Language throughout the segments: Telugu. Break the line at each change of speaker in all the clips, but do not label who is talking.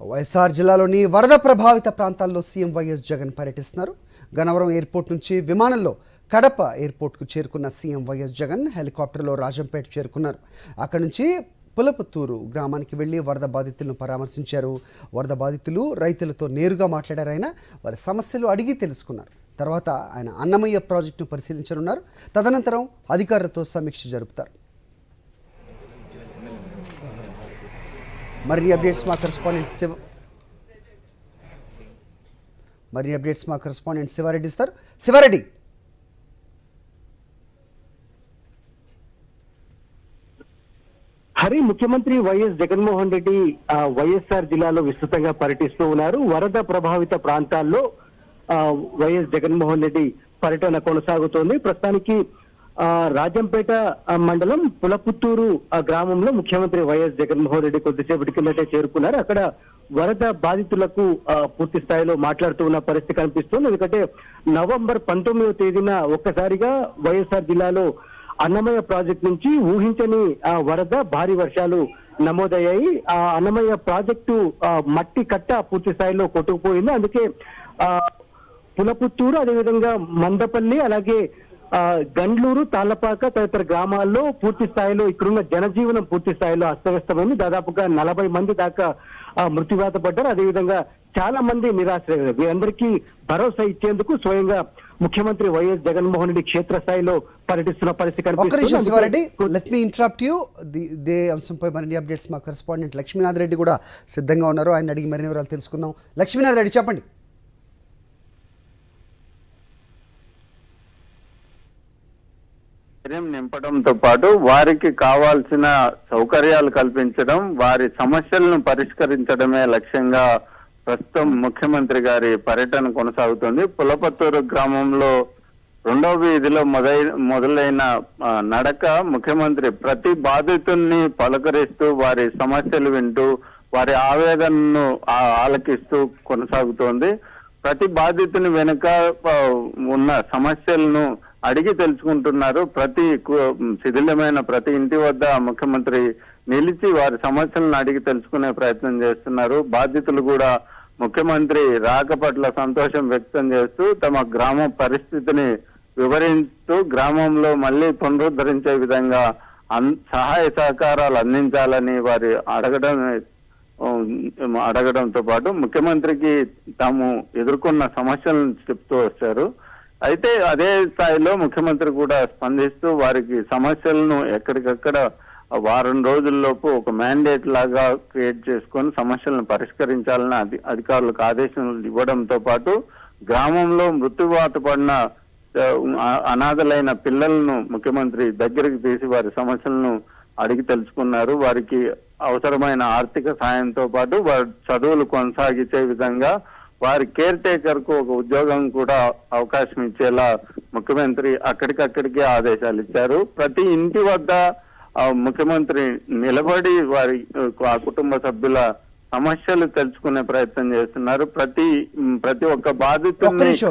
వైఎస్ఆర్ జిల్లాలోని వరద ప్రభావిత ప్రాంతాల్లో సీఎం వైఎస్ జగన్ పర్యటిస్తున్నారు. గనవరం ఎయిర్పోర్ట్ నుంచి విమానంలో కడప ఎయిర్పోర్ట్కు చేరుకున్న సీఎం వైఎస్ జగన్ హెలికాప్టర్లో రాజంపేట చేరుకున్నారు. అక్కడి నుంచి పులపుత్తూరు గ్రామానికి వెళ్ళి వరద బాధితులను పరామర్శించారు. వరద బాధితులు రైతులతో నేరుగా మాట్లాడారు ఆయన. వారి సమస్యలు అడిగి తెలుసుకున్నారు. తర్వాత ఆయన అన్నమయ్య ప్రాజెక్టును పరిశీలించనున్నారు. తదనంతరం అధికారులతో సమీక్ష జరుపుతారు. మరిన్ని అప్డేట్స్ మా కరెస్పాండెంట్ శివ మరిన్ని అప్డేట్స్ మా కరెస్పాండెంట్ శివారెడ్డి ఇస్తారు శివారెడ్డి
హరి ముఖ్యమంత్రి వైఎస్ జగన్మోహన్ రెడ్డి ఆ, వైఎస్ఆర్ జిల్లాలో విస్తృతంగా పర్యటిస్తూ ఉన్నారు. వరద ప్రభావిత ప్రాంతాల్లో వైఎస్ జగన్మోహన్ రెడ్డి పర్యటన కొనసాగుతోంది. ప్రస్తుతానికి రాజంపేట మండలం పులపుత్తూరు ఆ, గ్రామంలో ముఖ్యమంత్రి వైఎస్ జగన్మోహన్ రెడ్డి కొద్దిసేపటి కిందటే చేరుకున్నారు. అక్కడ వరద బాధితులకు పూర్తి స్థాయిలో మాట్లాడుతూ ఉన్న పరిస్థితి కనిపిస్తుంది. ఎందుకంటే నవంబర్ పంతొమ్మిదవ తేదీన ఒక్కసారిగా వైఎస్ఆర్ జిల్లాలో అన్నమయ్య ప్రాజెక్ట్ నుంచి ఊహించని వరద భారీ వర్షాలు నమోదయ్యాయి. ఆ అన్నమయ్య ప్రాజెక్టు మట్టి కట్ట పూర్తి స్థాయిలో కొట్టుకుపోయింది. అందుకే ఆ, పులపుత్తూరు అదేవిధంగా మందపల్లి అలాగే గండ్లూరు తాళ్ళపాక తదితర గ్రామాల్లో పూర్తి స్థాయిలో ఇక్కడున్న జనజీవనం పూర్తి స్థాయిలో అస్తవ్యస్తమైంది. దాదాపుగా నలభై మంది దాకా ఆ, మృత్యువాత పడ్డారు. అదేవిధంగా చాలా మంది నిరాశ్రయ వీరందరికీ భరోసా ఇచ్చేందుకు స్వయంగా ముఖ్యమంత్రి వైఎస్ జగన్మోహన్ రెడ్డి క్షేత్రస్థాయిలో పర్యటిస్తున్న పరిస్థితి కనిపిస్తుంది.
అంశంపై మరిన్ని అప్డేట్స్ మా కరెస్పాండెంట్ లక్ష్మీనాథ్ రెడ్డి కూడా సిద్ధంగా ఉన్నారు. ఆయన అడిగి మరిన్ని వివరాలు తెలుసుకుందాం. లక్ష్మీనాథ్ రెడ్డి చెప్పండి.
ధైర్యం నింపడంతో పాటు వారికి కావాల్సిన సౌకర్యాలు కల్పించడం వారి సమస్యలను పరిష్కరించడమే లక్ష్యంగా ప్రస్తుతం ముఖ్యమంత్రి గారి పర్యటన కొనసాగుతుంది. పులపత్తూరు గ్రామంలో రెండవ వీధిలో మొదలై మొదలైన నడక ముఖ్యమంత్రి ప్రతి బాధితుల్ని పలకరిస్తూ వారి సమస్యలు వింటూ వారి ఆవేదనను ఆలకిస్తూ కొనసాగుతోంది. ప్రతి బాధితుని వెనుక ఉన్న సమస్యలను అడిగి తెలుసుకుంటున్నారు. ప్రతి శిథిలమైన ప్రతి ఇంటి వద్ద ముఖ్యమంత్రి నిలిచి వారి సమస్యలను అడిగి తెలుసుకునే ప్రయత్నం చేస్తున్నారు. బాధితులు కూడా ముఖ్యమంత్రి రాక పట్ల సంతోషం వ్యక్తం చేస్తూ తమ గ్రామ పరిస్థితిని వివరిస్తూ గ్రామంలో మళ్ళీ పునరుద్ధరించే విధంగా అన్- సహాయ సహకారాలు అందించాలని వారి అడగడం అడగడంతో పాటు ముఖ్యమంత్రికి తాము ఎదుర్కొన్న సమస్యలను చెప్తూ వచ్చారు. అయితే అదే స్థాయిలో ముఖ్యమంత్రి కూడా స్పందిస్తూ వారికి సమస్యలను ఎక్కడికక్కడ వారం రోజుల్లోపు ఒక మ్యాండేట్ లాగా క్రియేట్ చేసుకొని సమస్యలను పరిష్కరించాలని అధి అధికారులకు ఆదేశాలు ఇవ్వడంతో పాటు గ్రామంలో మృత్యువాత పడిన అనాథలైన పిల్లలను ముఖ్యమంత్రి దగ్గరికి తీసి వారి సమస్యలను అడిగి తెలుసుకున్నారు. వారికి అవసరమైన ఆర్థిక సాయంతో పాటు వారి చదువులు కొనసాగించే విధంగా వారి కేర్ టేకర్కు ఒక ఉద్యోగం కూడా అవకాశం ఇచ్చేలా ముఖ్యమంత్రి అక్కడికక్కడికే ఆదేశాలు ఇచ్చారు ప్రతి ఇంటి వద్ద ముఖ్యమంత్రి నిలబడి వారి ఆ కుటుంబ సభ్యుల సమస్యలు తెలుసుకునే ప్రయత్నం చేస్తున్నారు ప్రతి ప్రతి ఒక్క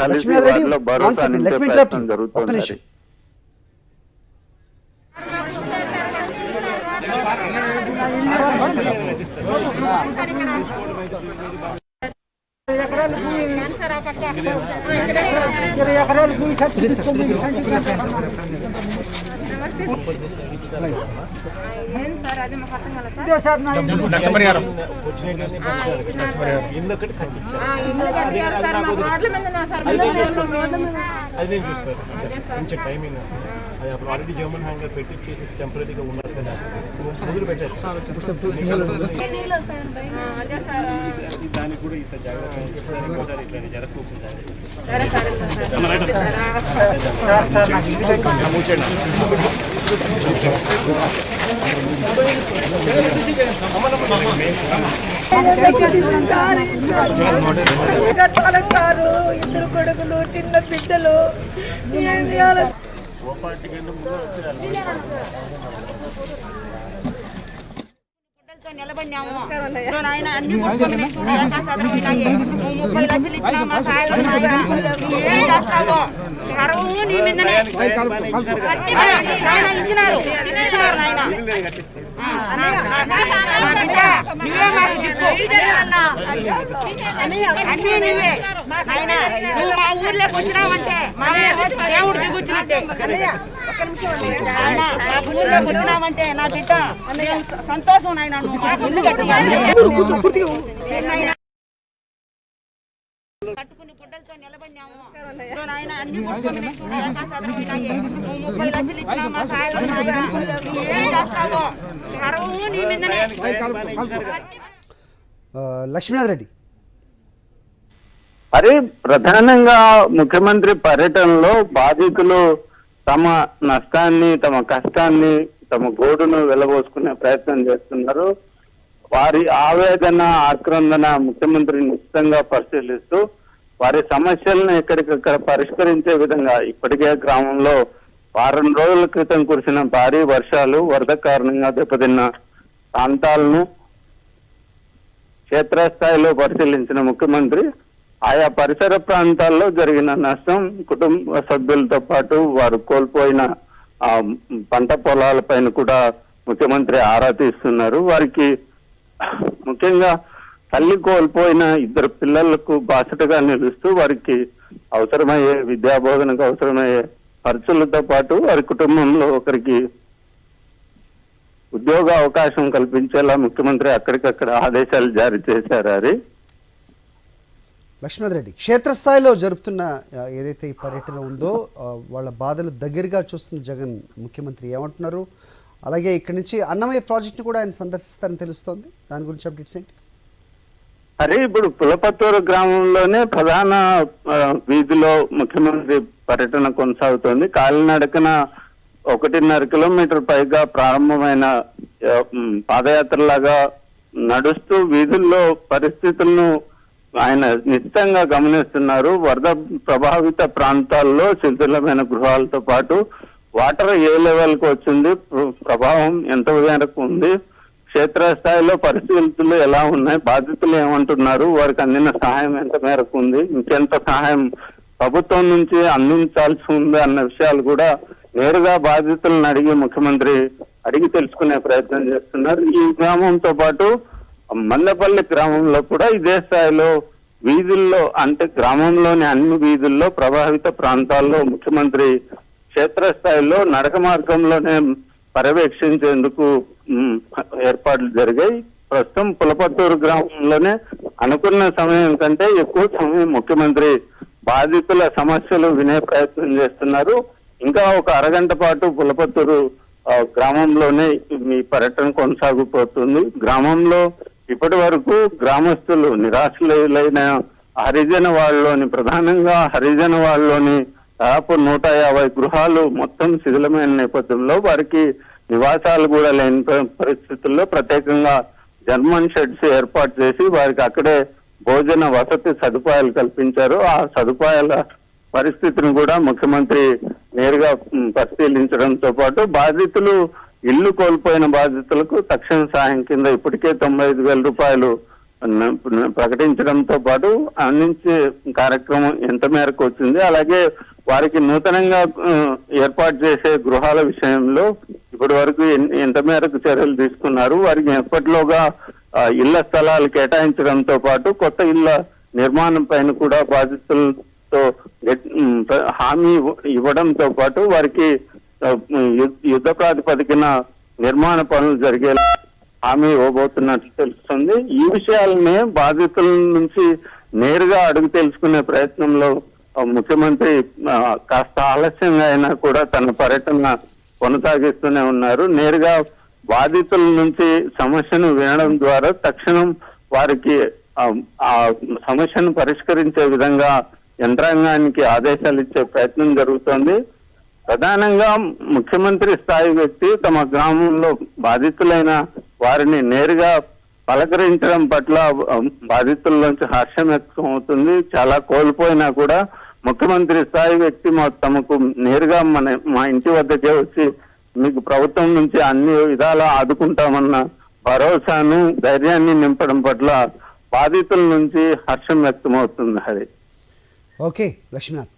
కలిసి వారిలో
వన్
భరోసా ప్రయత్నం జరుగుతుంది
అది నేను చూస్తాను కొంచెం టైమింగ్ అది అప్పుడు ఆల్రెడీ జర్మన్ హ్యాంగర్ పెట్టి చేసి టెంపరీగా ఉన్నారు కదా మొదలు పెట్టారు దానికి కూడా ఈసారి జాగ్రత్త
సారు ఇద్దరు కొడుకులు చిన్న బిడ్డలు ఏం చేయాలి
ఓ పార్టీ కంటే ముందు వచ్చేయాలి
నిలబడినాము. నాయన అన్ని ముప్పై లక్షలు ఇచ్చినా మా సాయం నాయన. నువ్వేం చేస్తావో? గర్వము నీ మీదనే. ఇచ్చినారు. ఇచ్చినారు నాయన. నువ్వే మా ఊర్లోకి వచ్చినావంటే దేవుడు దిగొచ్చినట్టే ఊర్లోకి వచ్చినావంటే నా బిడ్డ సంతోషం నాయన నువ్వు మాకు ఇల్లు కట్టుకోవాలి నాయన కట్టుకుని గుడ్డలతో నిలబడినాము. ఇదిగో నాయన అన్ని కొట్టుకొని చూడు ఆకాశాలు పోయినాయి. నువ్వు ముప్పై లక్షలు ఇచ్చినా మా సాయం నాయన. నువ్వేం చేస్తావో? గర్వము నీ మీదనే.
ఆ, లక్ష్మీనాథ్ రెడ్డి.
మరి ప్రధానంగా ముఖ్యమంత్రి పర్యటనలో బాధితులు తమ నష్టాన్ని తమ కష్టాన్ని తమ గోడును వెళ్ళబోసుకునే ప్రయత్నం చేస్తున్నారు. వారి ఆవేదన ఆక్రందన ముఖ్యమంత్రి నిశ్చితంగా పరిశీలిస్తూ వారి సమస్యలను ఎక్కడికక్కడ పరిష్కరించే విధంగా ఇప్పటికే గ్రామంలో వారం రోజుల క్రితం కురిసిన భారీ వర్షాలు వరద కారణంగా దెబ్బతిన్న ప్రాంతాలను క్షేత్రస్థాయిలో పరిశీలించిన ముఖ్యమంత్రి ఆయా పరిసర ప్రాంతాల్లో జరిగిన నష్టం కుటుంబ సభ్యులతో పాటు వారు కోల్పోయిన ఆ, పంట పొలాలపైన కూడా ముఖ్యమంత్రి ఆరా తీస్తున్నారు. వారికి ముఖ్యంగా తల్లి కోల్పోయిన ఇద్దరు పిల్లలకు బాసటగా నిలుస్తూ వారికి అవసరమయ్యే విద్యాబోధనకు అవసరమయ్యే ఖర్చులతో పాటు వారి కుటుంబంలో ఒకరికి ఉద్యోగ అవకాశం కల్పించేలా ముఖ్యమంత్రి అక్కడికక్కడ ఆదేశాలు జారీ చేశారు అది
లక్ష్మీనాథ్ రెడ్డి క్షేత్రస్థాయిలో జరుపుతున్న ఏదైతే ఈ పర్యటన ఉందో వాళ్ళ బాధలు దగ్గరగా చూస్తున్న జగన్ ముఖ్యమంత్రి ఏమంటున్నారు? అలాగే ఇక్కడి నుంచి అన్నమయ్య ప్రాజెక్ట్ని కూడా ఆయన సందర్శిస్తారని తెలుస్తోంది. దాని గురించి అప్డేట్స్ ఏంటి?
అరే ఇప్పుడు పులపత్తూరు గ్రామంలోనే ప్రధాన వీధిలో ముఖ్యమంత్రి పర్యటన కొనసాగుతోంది. కాలినడకన ఒకటిన్నర కిలోమీటర్ పైగా ప్రారంభమైన పాదయాత్రలాగా నడుస్తూ వీధుల్లో పరిస్థితులను ఆయన నిశ్చితంగా గమనిస్తున్నారు. వరద ప్రభావిత ప్రాంతాల్లో శిథిలమైన గృహాలతో పాటు వాటర్ ఏ లెవెల్కి వచ్చింది? ప్రభావం ఎంత మేరకు ఉంది? క్షేత్రస్థాయిలో పరిస్థితులు ఎలా ఉన్నాయి? బాధితులు ఏమంటున్నారు? వారికి అందిన సహాయం ఎంత మేరకు ఉంది? ఇంకెంత సహాయం ప్రభుత్వం నుంచి అందించాల్సి ఉంది అన్న విషయాలు కూడా నేరుగా బాధితులను అడిగి ముఖ్యమంత్రి అడిగి తెలుసుకునే ప్రయత్నం చేస్తున్నారు. ఈ గ్రామంతో పాటు మందపల్లి గ్రామంలో కూడా ఇదే స్థాయిలో వీధుల్లో అంటే గ్రామంలోని అన్ని వీధుల్లో ప్రభావిత ప్రాంతాల్లో ముఖ్యమంత్రి క్షేత్రస్థాయిలో నడక మార్గంలోనే పర్యవేక్షించేందుకు ఏర్పాట్లు జరిగాయి. ప్రస్తుతం పులపత్తూరు గ్రామంలోనే అనుకున్న సమయం కంటే ఎక్కువ సమయం ముఖ్యమంత్రి బాధితుల సమస్యలు వినే ప్రయత్నం చేస్తున్నారు. ఇంకా ఒక అరగంట పాటు పులపత్తూరు గ్రామంలోనే మీ పర్యటన కొనసాగిపోతుంది గ్రామంలో ఇప్పటి వరకు గ్రామస్తులు నిరాశలైన హరిజన వాళ్ళలోని ప్రధానంగా హరిజన వాళ్ళలోని దాదాపు నూట యాభై గృహాలు మొత్తం శిథిలమైన నేపథ్యంలో వారికి నివాసాలు కూడా లేని పరిస్థితుల్లో ప్రత్యేకంగా జర్మన్ షెడ్స్ ఏర్పాటు చేసి వారికి అక్కడే భోజన వసతి సదుపాయాలు కల్పించారు. ఆ సదుపాయాల పరిస్థితిని కూడా ముఖ్యమంత్రి నేరుగా పరిశీలించడంతో పాటు బాధితులు ఇల్లు కోల్పోయిన బాధితులకు తక్షణ సాయం కింద ఇప్పటికే తొంభై ఐదు వేల రూపాయలు ప్రకటించడంతో పాటు అందించే కార్యక్రమం ఎంత మేరకు వచ్చింది అలాగే వారికి నూతనంగా ఏర్పాటు చేసే గృహాల విషయంలో ఇప్పటి వరకు ఎంత మేరకు చర్యలు తీసుకున్నారు వారికి ఎప్పటిలోగా ఇళ్ళ స్థలాలు కేటాయించడంతో పాటు కొత్త ఇళ్ళ నిర్మాణం పైన కూడా బాధితులతో హామీ ఇవ్వడంతో పాటు వారికి యుద్ధ ప్రాతిపదికన నిర్మాణ పనులు జరిగేలా హామీ ఇవ్వబోతున్నట్లు తెలుస్తుంది. ఈ విషయాలనే బాధితుల నుంచి నేరుగా అడుగు తెలుసుకునే ప్రయత్నంలో ముఖ్యమంత్రి కాస్త ఆలస్యంగా అయినా కూడా తన పర్యటన కొనసాగిస్తూనే ఉన్నారు. నేరుగా బాధితుల నుంచి సమస్యను వినడం ద్వారా తక్షణం వారికి ఆ, సమస్యను పరిష్కరించే విధంగా యంత్రాంగానికి ఆదేశాలు ఇచ్చే ప్రయత్నం జరుగుతోంది. ప్రధానంగా ముఖ్యమంత్రి స్థాయి వ్యక్తి తమ గ్రామంలో బాధితులైన వారిని నేరుగా పలకరించడం పట్ల బాధితుల నుంచి హర్షం వ్యక్తం అవుతుంది. చాలా కోల్పోయినా కూడా ముఖ్యమంత్రి స్థాయి వ్యక్తి మా తమకు నేరుగా మన మా ఇంటి వద్దకే వచ్చి మీకు ప్రభుత్వం నుంచి అన్ని విధాలా ఆదుకుంటామన్న భరోసాను ధైర్యాన్ని నింపడం పట్ల బాధితుల నుంచి హర్షం వ్యక్తమవుతుంది హరి.
ఓకే లక్ష్మీనాథ్.